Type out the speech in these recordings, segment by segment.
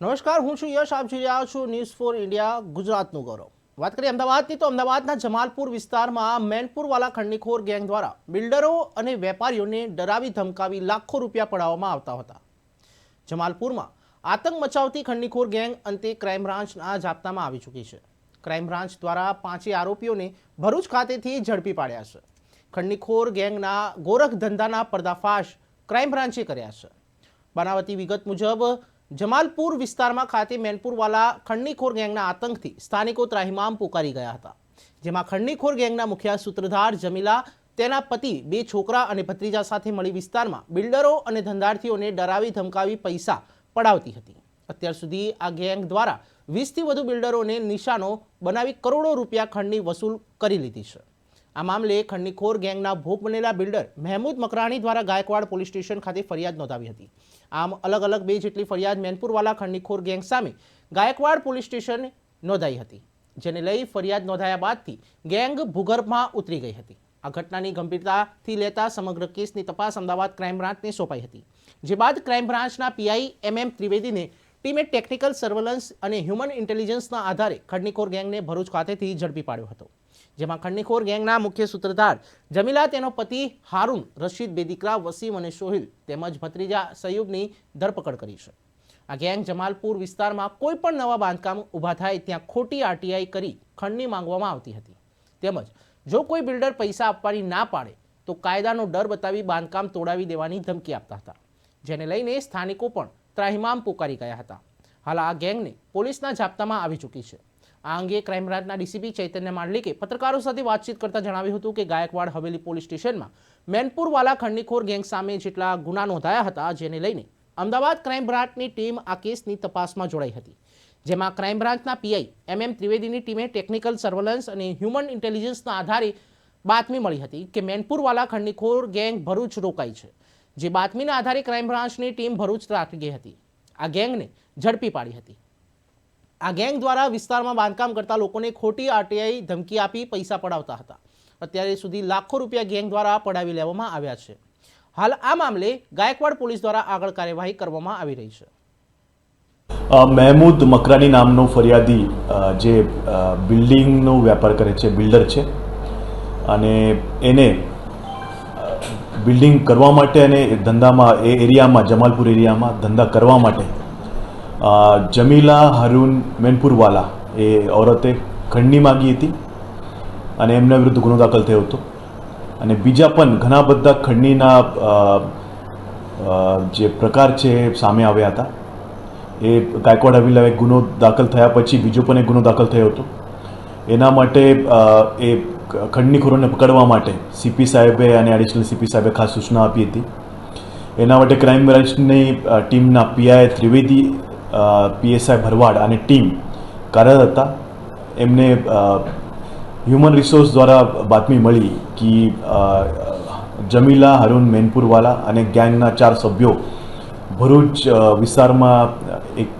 નમસ્કાર, હું છું યશ, આપ જોઈ રહ્યા છું ન્યૂઝ ફોર ઇન્ડિયા ગુજરાતનું ગૌરવ. વાત કરીએ અમદાવાદની, તો અમદાવાદના જમાલપુર વિસ્તારમાં મેનપુરવાલા ખંડનીખોર ગેંગ દ્વારા બિલ્ડરો અને વેપારીઓને ડરાવી ધમકાવી લાખો રૂપિયા પડાવવામાં આવતા હતા. જમાલપુરમાં આતંક મચાવતી ખંડનીખોર ગેંગ અંતે ક્રાઇમ બ્રાન્ચના જાપ્તામાં આવી ચૂકી છે. ક્રાઇમ બ્રાન્ચ દ્વારા પાંચેય આરોપીઓને ભરૂચ ખાતેથી ઝડપી પાડ્યા છે. ખંડનીખોર ગેંગના ગોરખ ધંધાના પર્દાફાશ ક્રાઇમ બ્રાન્ચે કર્યા છે. બનાવતી વિગત મુજબ જમાલપુર વિસ્તારમાં ખાતે મેનપુરવાલા ખંડનીખોર ગેંગના આતંકથી સ્થાનિકો ત્રાહિમામ પોકારી ગયા હતા. જેમાં ખંડનીખોર ગેંગના મુખ્ય સૂત્રધાર જમીલા, તેના પતિ, બે છોકરા અને ભત્રીજા સાથે મળી વિસ્તારમાં બિલ્ડરો અને ધંધાર્થીઓને ડરાવી ધમકાવી પૈસા પડાવતી હતી. અત્યાર સુધી આ ગેંગ દ્વારા વીસથી વધુ બિલ્ડરોને નિશાનો બનાવી કરોડો રૂપિયા ખંડની વસૂલ કરી લીધી છે. આ મામલે ખંડનીખોર ગેંગના ભોગ બનેલા બિલ્ડર મહેમૂદ મકરાણી દ્વારા ગાયકવાડ પોલીસ સ્ટેશન ખાતે ફરિયાદ નોંધાવી હતી. આમ અલગ અલગ બે જેટલી ફરિયાદ મેનપુરવાલા ખંડનીખોર ગેંગ સામે ગાયકવાડ પોલીસ સ્ટેશન નોંધાઈ હતી, જેને લઈ ફરિયાદ નોંધાયા બાદથી ગેંગ ભૂગર્ભમાં ઉતરી ગઈ હતી. આ ઘટનાની ગંભીરતાથી લેતા સમગ્ર કેસની તપાસ અમદાવાદ ક્રાઇમ બ્રાન્ચને સોંપાઈ હતી, જે બાદ ક્રાઇમ બ્રાન્ચના પીઆઈ એમ એમ ત્રિવેદીને ટીમે ટેકનિકલ સર્વેલન્સ અને હ્યુમન ઇન્ટેલિજન્સના આધારે ખડનીખોર ગેંગને ભરૂચ ખાતેથી ઝડપી પાડ્યો હતો. જેમાં ખંડણીખોર ગેંગના મુખ્ય સૂત્રધાર જમીલા, તેનો પતિ હારૂન, રશીદ બેદિકરા વસીમ અને સોહિલ તેમજ ભત્રીજા સયુબની ધરપકડ કરી છે. આ ગેંગ જમાલપુર વિસ્તારમાં કોઈ પણ નવા બાંધકામ ઊભા થાય ત્યાં ખોટી આરટીઆઈ કરી ખંડની માંગવામાં આવતી હતી. તેમજ જો કોઈ બિલ્ડર પૈસા આપવાની ના પાડે, તો કાયદાનો ડર બતાવી બાંધકામ તોડાવી દેવાની ધમકી આપતા હતા, જેને લઈને સ્થાનિકો પણ ત્રાહિમામ પોકારી ગયા હતા. હાલ આ ગેંગને પોલીસના જાપ્તામાં આવી ચૂકી છે. આ અંગે ક્રાઇમ બ્રાન્ચના ડીસીપી ચૈતન્ય માંડલિકે પત્રકારો સાથે વાતચીત કરતા જણાવ્યું હતું કે ગાયકવાડ હવેલી પોલીસ સ્ટેશનમાં મેનપુરવાલા ખંડણીખોર ગેંગ સામે જેટલા ગુના નોંધાયા હતા જેને લઈને અમદાવાદ ક્રાઇમ બ્રાન્ચની ટીમ આ કેસની તપાસમાં જોડાઈ હતી. જેમાં ક્રાઇમ બ્રાન્ચના પીઆઈ એમ એમ ત્રિવેદીની ટીમે ટેકનિકલ સર્વેલન્સ અને હ્યુમન ઇન્ટેલિજન્સના આધારે બાતમી મળી હતી કે મેનપુરવાલા ખંડણીખોર ગેંગ ભરૂચ રોકાઈ છે, જે બાતમીના આધારે ક્રાઇમ બ્રાન્ચની ટીમ ભરૂચ ત્રાટકી ગઈ હતી. આ ગેંગને ઝડપી પાડી હતી. આ ગેંગ દ્વારા વિસ્તારમાં બાંધકામ કરતા લોકોને ખોટી આરટીઆઈ ધમકી આપી પૈસા પડાવતા હતા. અત્યારે સુધી લાખો રૂપિયા ગેંગ દ્વારા પડાવી લેવામાં આવ્યા છે. હાલ આ મામલે ગાયકવાડ પોલીસ દ્વારા આગળ કાર્યવાહી કરવામાં આવી રહી છે. મહેમૂદ મકરાની નામનો ફરિયાદી જે બિલ્ડિંગનો વેપાર કરે છે, બિલ્ડર છે, અને એને બિલ્ડિંગ કરવા માટે અને ધંધામાં, એ એરિયામાં, જમાલપુર એરિયામાં ધંધા કરવા માટે જમીલા હરુન મેનપુરવાલા એ ઔરતે ખંડની માગી હતી અને એમના વિરુદ્ધ ગુનો દાખલ થયો હતો અને બીજા પણ ઘણા બધા અ, જે પ્રકાર છે સામે આવ્યા હતા એ ગાયકવાડ હવેલા એક ગુનો દાખલ થયા પછી બીજો પણ એક ગુનો દાખલ થયો હતો એના માટે એ ખંડણીખોરોને પકડવા માટે સીપી સાહેબે અને એડિશનલ સીપી સાહેબે ખાસ સૂચના આપી હતી એના માટે ક્રાઇમ બ્રાન્ચની ટીમના પીઆઈ ત્રિવેદી પીએસઆઈ ભરવાડ અને ટીમ કાર્યરત હતા. એમને હ્યુમન રિસોર્સ દ્વારા બાતમી મળી કે જમીલા હરુન મેનપુરવાલા અને ગેંગના ચાર સભ્યો ભરૂચ વિસ્તારમાં એક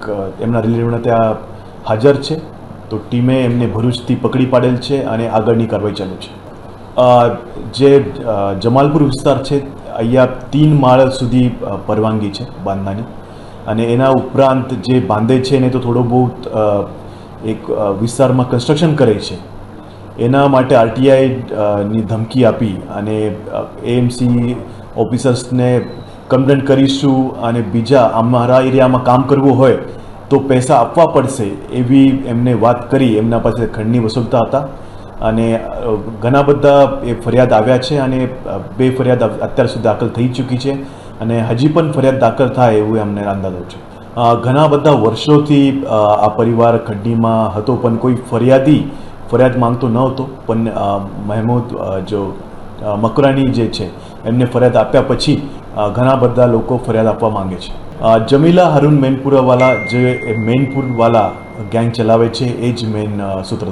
એમના રિલેટિવના ત્યાં હાજર છે. તો ટીમે એમને ભરૂચથી પકડી પાડેલ છે અને આગળની કાર્યવાહી ચાલુ છે. જે જમાલપુર વિસ્તાર છે, અહીંયા તીન માળ સુધી પરવાનગી છે બાંધવાની. અને એના ઉપરાંત જે બાંધે છે એને તો થોડો બહુ એક વિસ્તારમાં કન્સ્ટ્રક્શન કરે છે. એના માટે આરટીઆઈ ની ધમકી આપી અને એએમસી ઓફિસર્સને કમ્પ્લેન કરીશું અને બીજા અમારા એરિયામાં કામ કરવું હોય તો પૈસા આપવા પડશે એવી એમને વાત કરી. એમના પાસે ખંડની વસૂલતા હતા અને ઘણા બધા એ ફરિયાદ આવ્યા છે અને બે ફરિયાદ અત્યાર સુધી દાખલ થઈ ચૂકી છે. અને હજી પણ ફરિયાદ દાખલ થાય એવું એમને અંદાજો છે. ઘણા બધા વર્ષોથી આ પરિવાર ખડ્ડીમાં હતો, પણ કોઈ ફરિયાદી ફરિયાદ માંગતો ન હતો પણ મહેમૂદ જો મકરાણી જે છે, એમને ફરિયાદ આપ્યા પછી ઘણા બધા લોકો ફરિયાદ આપવા માંગે છે. જમીલા હરુન મેનપુરાવાલા જે મેનપુરવાલા ગેંગ ચલાવે છે, એ જ મેન સૂત્ર